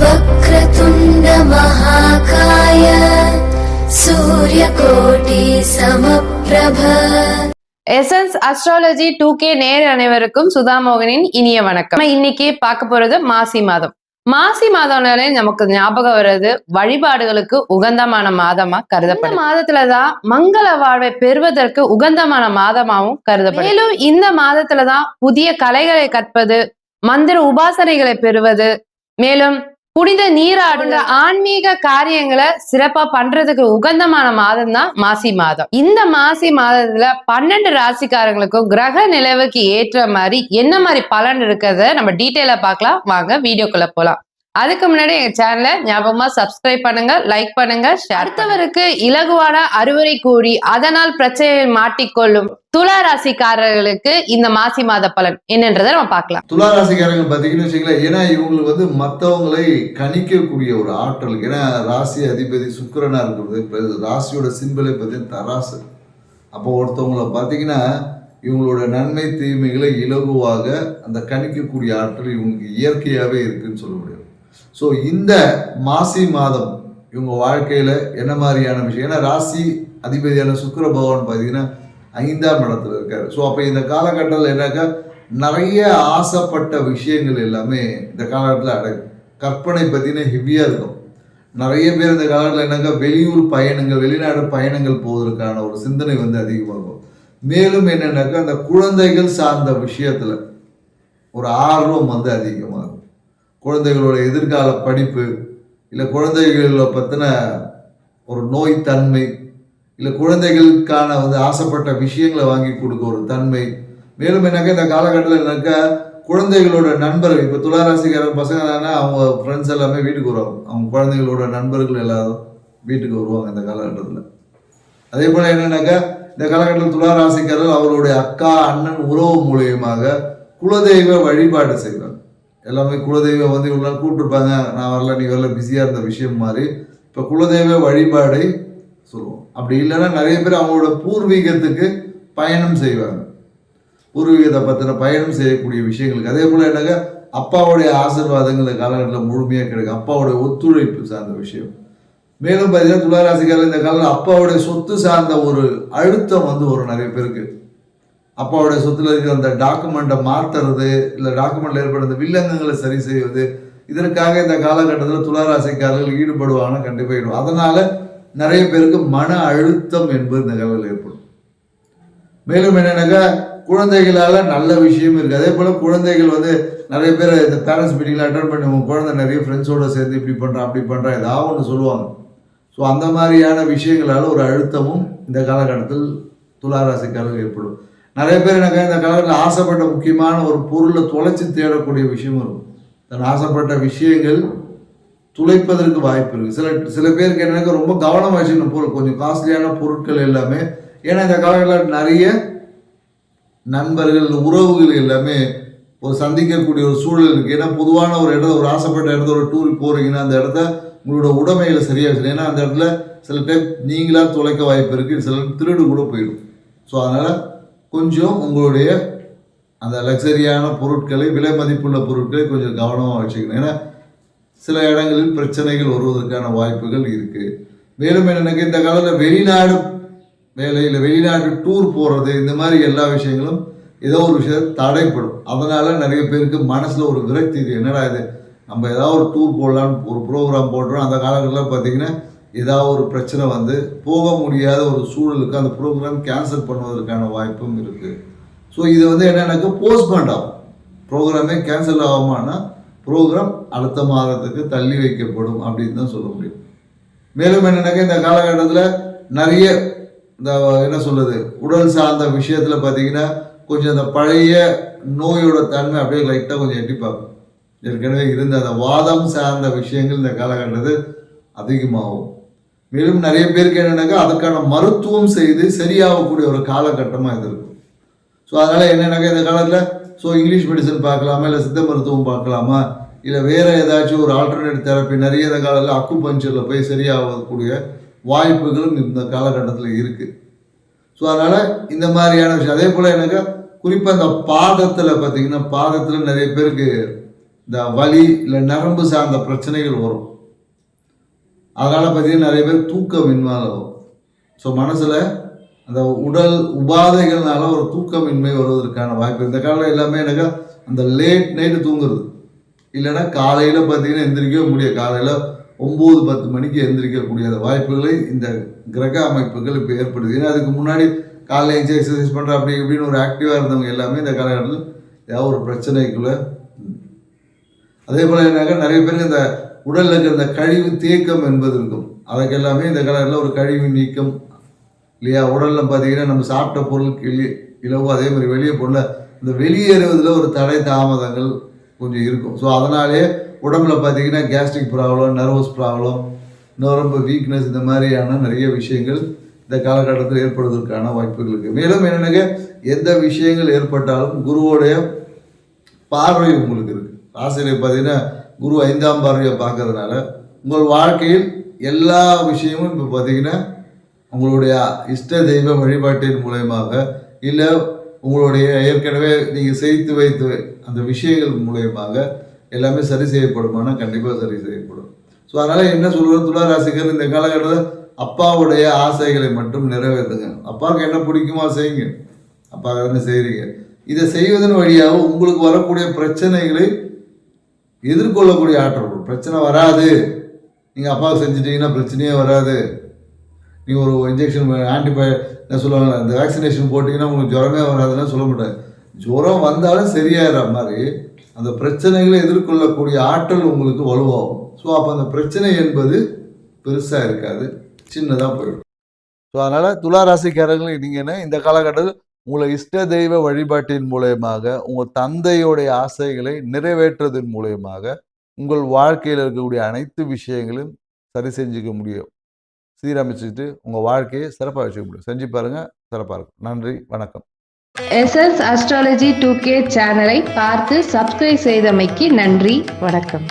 वक्रतुण्ड महाकाय सूर्यकोटि समप्रभ எசன்ஸ் அஸ்ட்ராலஜி டூ கே நேர் அனைவருக்கும் சுதாமோகனின் இனிய வணக்கம் நம்ம இன்னைக்கு பார்க்க போறது மாசி மாதம் மாசி மாதம்னாலே நமக்கு ஞாபகம் வர்றது வழிபாடுகளுக்கு உகந்தமான மாதமா கருதப்படும் இந்த மாதத்துலதான் மங்கள வாழ்வை பெறுவதற்கு உகந்தமான மாதமாவும் கருதப்படும் மேலும் இந்த மாதத்துலதான் புதிய கலைகளை கற்பது மந்திர உபாசனைகளை பெறுவது மேலும் புனித நீராடுங்க ஆன்மீக காரியங்களை சிறப்பா பண்றதுக்கு உகந்தமான மாதம் தான் மாசி மாதம். இந்த மாசி மாதத்துல பன்னெண்டு ராசிக்காரங்களுக்கும் கிரக நிலவுக்கு ஏற்ற மாதிரி என்ன மாதிரி பலன் இருக்கிறத நம்ம டீட்டெயிலா பார்க்கலாம். வாங்க வீடியோக்குள்ள போலாம். அதுக்கு முன்னாடி எங்க சேனலை ஞாபகமா சப்ஸ்கிரைப் பண்ணுங்க லைக் பண்ணுங்க அடுத்தவருக்கு இலகுவான அறிவுரை கூறி அதனால் பிரச்சனையில் மாட்டிக்கொள்ளும் துலா ராசிக்காரர்களுக்கு இந்த மாசி மாத பலன் என்னன்றதை நம்ம பார்க்கலாம். துலா ராசிக்காரங்க பார்த்தீங்கன்னு வச்சுங்களேன் ஏன்னா இவங்களுக்கு வந்து மற்றவங்களை கணிக்கக்கூடிய ஒரு ஆற்றல். ஏன்னா ராசி அதிபதி சுக்கிரனா இருக்கிறது ராசியோட சிம்பிளை பார்த்தீங்கன்னா தராசு. அப்போ ஒருத்தவங்கள பார்த்தீங்கன்னா இவங்களோட நன்மை தீமைகளை இலகுவாக அந்த கணிக்கக்கூடிய ஆற்றல் இவங்களுக்கு இயற்கையாகவே இருக்குன்னு சொல்ல முடியும். ஸோ இந்த மாசி மாதம் இவங்க வாழ்க்கையில் என்ன மாதிரியான விஷயம்? ஏன்னா ராசி அதிபதியான சுக்கர பகவான் பார்த்தீங்கன்னா ஐந்தாம் இடத்துல இருக்கார். ஸோ அப்போ இந்த காலகட்டத்தில் என்னக்கா நிறைய ஆசைப்பட்ட விஷயங்கள் எல்லாமே இந்த காலகட்டத்தில் அடங்கும் கற்பனை பார்த்தீங்கன்னா ஹெவியாக இருக்கும். நிறைய பேர் இந்த காலத்தில் என்னக்கா வெளியூர் பயணங்கள் வெளிநாடு பயணங்கள் போவதற்கான ஒரு சிந்தனை வந்து அதிகமாகும் மேலும் என்னென்னாக்கா அந்த குழந்தைகள் சார்ந்த விஷயத்தில் ஒரு ஆர்வம் வந்து அதிகமாகும் குழந்தைகளோட எதிர்கால படிப்பு இல்லை குழந்தைகளை பற்றின ஒரு நோய் தன்மை இல்லை குழந்தைகளுக்கான வந்து ஆசைப்பட்ட விஷயங்களை வாங்கி கொடுக்க ஒரு தன்மை. மேலும் என்னக்கா இந்த காலகட்டத்தில் என்னக்கா குழந்தைகளோட நண்பர்கள் இப்போ துளாராசிக்கார பசங்கன்னா அவங்க ஃப்ரெண்ட்ஸ் எல்லாமே வீட்டுக்கு வருவாங்க. அவங்க குழந்தைகளோட நண்பர்கள் எல்லாரும் வீட்டுக்கு வருவாங்க இந்த காலகட்டத்தில். அதே போல் என்னன்னாக்கா இந்த காலகட்டத்தில் துளாராசிக்காரர்கள் அவருடைய அக்கா அண்ணன் உறவு மூலியமாக குலதெய்வ வழிபாடு செய்வாங்க. எல்லாமே குலதெய்வம் வந்து இவ்வளோ நாள் கூப்பிட்டுருப்பாங்க. நான் வரல நீ வரல பிஸியாக இருந்த விஷயம் மாதிரி இப்போ குலதெய்வ வழிபாடை சொல்லுவோம். அப்படி இல்லைன்னா நிறைய பேர் அவங்களோட பூர்வீகத்துக்கு பயணம் செய்வாங்க. பூர்வீகத்தை பற்றின பயணம் செய்யக்கூடிய விஷயங்களுக்கு. அதே போல் என்னங்க? அப்பாவுடைய ஆசிர்வாதங்கள் இந்த காலகட்டத்தில் முழுமையாக கிடைக்கும். அப்பாவுடைய ஒத்துழைப்பு சார்ந்த விஷயம். மேலும் பார்த்தீங்கன்னா துளாராசிக்காரர் இந்த காலத்தில் அப்பாவுடைய சொத்து சார்ந்த ஒரு அழுத்தம் வந்து ஒரு நிறைய பேருக்கு அப்பாவுடைய சொத்துல இருக்கிற அந்த டாக்குமெண்ட்டை மாற்றுறது இல்லை டாக்குமெண்ட்டில் ஏற்படுற வில்லங்கங்களை சரி செய்வது இதற்காக இந்த காலகட்டத்தில் துளாராசிக்காரர்கள் ஈடுபடுவாங்கன்னு கண்டிப்பாக ஈடுபடும். அதனால் நிறைய பேருக்கு மன அழுத்தம் என்பது நிகழ்வில் ஏற்படும். மேலும் என்னென்னாக்கா குழந்தைகளால் நல்ல விஷயம் இருக்குது அதே போல் குழந்தைகள் வந்து நிறைய பேர் இந்த பேரண்ட்ஸ் மீட்டிங்கில் அட்டன் பண்ணி உங்கள் குழந்தை நிறைய ஃப்ரெண்ட்ஸோடு சேர்ந்து இப்படி பண்ணுறான் அப்படி பண்ணுறான் ஏதாவது ஒன்று சொல்லுவாங்க. ஸோ அந்த மாதிரியான விஷயங்களால் ஒரு அழுத்தமும் இந்த காலகட்டத்தில் துளாராசிக்காரர்கள் ஏற்படும். நிறைய பேர் எனக்கு இந்த காலத்தில் ஆசைப்பட்ட முக்கியமான ஒரு பொருளை தொலைச்சி தேடக்கூடிய விஷயம் இருக்கும். தன் ஆசைப்பட்ட விஷயங்கள் துளைப்பதற்கு வாய்ப்பு இருக்குது சில சில பேருக்கு எனக்கு ரொம்ப கவனம் வச்சுக்கணும் பொருள் கொஞ்சம் காஸ்ட்லியான பொருட்கள் எல்லாமே. ஏன்னா இந்த காலகட்டத்தில் நிறைய நண்பர்கள் உறவுகள் எல்லாமே ஒரு சந்திக்கக்கூடிய ஒரு சூழல் இருக்குது ஏன்னா பொதுவான ஒரு இடத்த ஒரு ஆசைப்பட்ட இடத்த ஒரு டூர் போகிறீங்கன்னா அந்த இடத்த உங்களோட உடைமைகளை சரியாக வச்சுக்கணும். ஏன்னா அந்த இடத்துல சில டைம் நீங்களாக தொலைக்க வாய்ப்பு இருக்குது சில திருடு கூட போயிடும். ஸோ அதனால் கொஞ்சம் உங்களுடைய அந்த லக்ஸரியான பொருட்களை விலை மதிப்புள்ள பொருட்களை கொஞ்சம் கவனமாக வச்சுக்கணும். ஏன்னா சில இடங்களில் பிரச்சனைகள் வருவதற்கான வாய்ப்புகள் இருக்குது மேலும் எனக்கு இந்த காலத்தில் வெளிநாடு வேலையில் வெளிநாட்டு டூர் போகிறது இந்த மாதிரி எல்லா விஷயங்களும் ஏதோ ஒரு விஷயம் தடைப்படும். அதனால் நிறைய பேருக்கு மனசில் ஒரு விரக்தி இது. என்னடா இது? நம்ம ஏதாவது ஒரு டூர் போடலான்னு ஒரு ப்ரோக்ராம் போடுறோம். அந்த காலங்களில் பார்த்தீங்கன்னா ஏதாவது ஒரு பிரச்சனை வந்து போக முடியாத ஒரு சூழலுக்கு அந்த ப்ரோக்ராம் கேன்சல் பண்ணுவதற்கான வாய்ப்பும் இருக்குது ஸோ இது வந்து என்னென்னாக்கா போஸ்ட்பண்ட் ஆகும். ப்ரோக்ராமே கேன்சல் ஆகுமானா ப்ரோக்ராம் அடுத்த மாதத்துக்கு தள்ளி வைக்கப்படும் அப்படின்னு தான் சொல்ல முடியும். மேலும் என்னென்னாக்கா இந்த காலகட்டத்தில் நிறைய இந்த என்ன சொல்கிறது உடல் சார்ந்த விஷயத்தில் பார்த்தீங்கன்னா கொஞ்சம் அந்த பழைய நோயோட தன்மை அப்படியே லைட்டாக கொஞ்சம் எட்டி பார்க்கும். ஏற்கனவே இருந்த அந்த வாதம் சார்ந்த விஷயங்கள் இந்த காலகட்டத்தில் அதிகமாகும். மேலும் நிறைய பேருக்கு என்னென்னாக்கா அதுக்கான மருத்துவம் செய்து சரியாகக்கூடிய ஒரு காலகட்டமாக இது இருக்கும். ஸோ அதனால் என்னென்னாக்கா இந்த காலத்தில்? ஸோ இங்கிலீஷ் மெடிசன் பார்க்கலாமா இல்லை சித்த மருத்துவம் பார்க்கலாமா? இல்லை வேறு ஏதாச்சும் ஒரு ஆல்டர்னேட் தெரப்பி நிறைய இந்த காலத்தில் அக்கு பஞ்சரில் போய் சரியாகக்கூடிய வாய்ப்புகளும் இந்த காலகட்டத்தில் இருக்குது ஸோ அதனால் இந்த மாதிரியான விஷயம். அதே போல் எனக்கு குறிப்பாக இந்த பாதத்தில் பார்த்தீங்கன்னா பாதத்தில் நிறைய பேருக்கு இந்த வலி இல்லை நரம்பு சார்ந்த பிரச்சனைகள் வரும். அதனால் பார்த்தீங்கன்னா நிறைய பேர் தூக்கமின்மை வரும் ஸோ மனசில் அந்த உடல் உபாதைகள்னால ஒரு தூக்கமின்மை வருவதற்கான வாய்ப்பு. இந்த காலம் எல்லாமே எனக்கு அந்த லேட் நைட்டு தூங்குறது. இல்லைன்னா காலையில் பார்த்தீங்கன்னா எந்திரிக்கவே முடியாது. காலையில் ஒம்பது பத்து மணிக்கு எந்திரிக்கக்கூடிய அந்த வாய்ப்புகளை இந்த கிரக அமைப்புகள் இப்போ ஏற்படுது. ஏன்னா அதுக்கு முன்னாடி காலையில் எஞ்சி எக்ஸசைஸ் பண்ணுற அப்படி இப்படின்னு ஒரு ஆக்டிவாக இருந்தவங்க எல்லாமே இந்த காலகட்டத்தில் ஏதாவது ஒரு பிரச்சனைக்குள்ளே அதே போல் என்னக்கா நிறைய பேருக்கு இந்த உடலில் இருக்கிற இந்த கழிவு தேக்கம் என்பது இருக்கும். அதுக்கெல்லாமே இந்த காலத்தில் ஒரு கழிவு நீக்கம். இல்லையா? உடலில் பார்த்தீங்கன்னா நம்ம சாப்பிட்ட பொருளுக்கு வெளியே இலவோ அதே மாதிரி வெளியே பொருளை இந்த வெளியேறுவதில் ஒரு தடை தாமதங்கள் கொஞ்சம் இருக்கும். ஸோ அதனாலே உடம்புல பார்த்தீங்கன்னா கேஸ்ட்ரிக் ப்ராப்ளம் நர்வஸ் ப்ராப்ளம் நரம்பு வீக்னஸ் இந்த மாதிரியான நிறைய விஷயங்கள் இந்த காலகட்டத்தில் ஏற்படுவதற்கான வாய்ப்புகள் இருக்குது மேலும் என்னென்னாக்க எந்த விஷயங்கள் ஏற்பட்டாலும் குருவோடைய பார்வை உங்களுக்கு இருக்குது ஆசிரியர் பார்த்தீங்கன்னா குரு ஐந்தாம் பார்வையை பார்க்கறதுனால உங்கள் வாழ்க்கையில் எல்லா விஷயமும் இப்போ பார்த்தீங்கன்னா உங்களுடைய இஷ்ட தெய்வ வழிபாட்டின் மூலயமாக இல்லை உங்களுடைய ஏற்கனவே நீங்கள் செய்து வைத்து அந்த விஷயங்கள் மூலயமாக எல்லாமே சரி செய்யப்படுமானா கண்டிப்பாக சரி செய்யப்படும். ஸோ அதனால் என்ன சொல்கிறது துளாராசிக்கர் இந்த காலகட்டத்தில் அப்பாவுடைய ஆசைகளை மட்டும் நிறைவேற்றுங்க. அப்பாவுக்கு என்ன பிடிக்குமோ செய்யுங்க. அப்பா என்ன செய்கிறீங்க இதை செய்வதன் வழியாக உங்களுக்கு வரக்கூடிய பிரச்சனைகளை எதிர்கொள்ளக்கூடிய ஆற்றல் பிரச்சனை வராது. நீங்கள் அப்பாவுக்கு செஞ்சிட்டீங்கன்னா பிரச்சனையே வராது. நீங்கள் ஒரு இன்ஜெக்ஷன் ஆன்டிபயோ என்ன சொல்லுவாங்க இந்த வேக்சினேஷன் போட்டிங்கன்னா உங்களுக்கு ஜுரமே வராதுன்னு சொல்ல மாட்டேன் ஜுரம் வந்தாலும் சரியாயிடுற மாதிரி அந்த பிரச்சனைகளை எதிர்கொள்ளக்கூடிய ஆற்றல் உங்களுக்கு வலுவாகும். ஸோ அப்போ அந்த பிரச்சனை என்பது பெருசாக இருக்காது. சின்னதாக போயிடும். ஸோ அதனால் துலா ராசிக்காரர்கள் நீங்கள் என்ன இந்த காலகட்டத்தில் உங்களை இஷ்ட தெய்வ வழிபாட்டின் மூலயமாக உங்கள் தந்தையோடைய ஆசைகளை நிறைவேற்றுவதன் மூலயமாக உங்கள் வாழ்க்கையில் இருக்கக்கூடிய அனைத்து விஷயங்களையும் சரி செஞ்சுக்க முடியும். சீரமைச்சுட்டு உங்கள் வாழ்க்கையை சிறப்பாக வச்சுக்க முடியும். செஞ்சு பாருங்கள் சிறப்பாக இருக்கும். நன்றி வணக்கம். எஸ்எஸ் அஸ்ட்ராலஜி டூ கே சேனலை பார்த்து சப்ஸ்கிரைப் செய்தமைக்கு நன்றி வணக்கம்.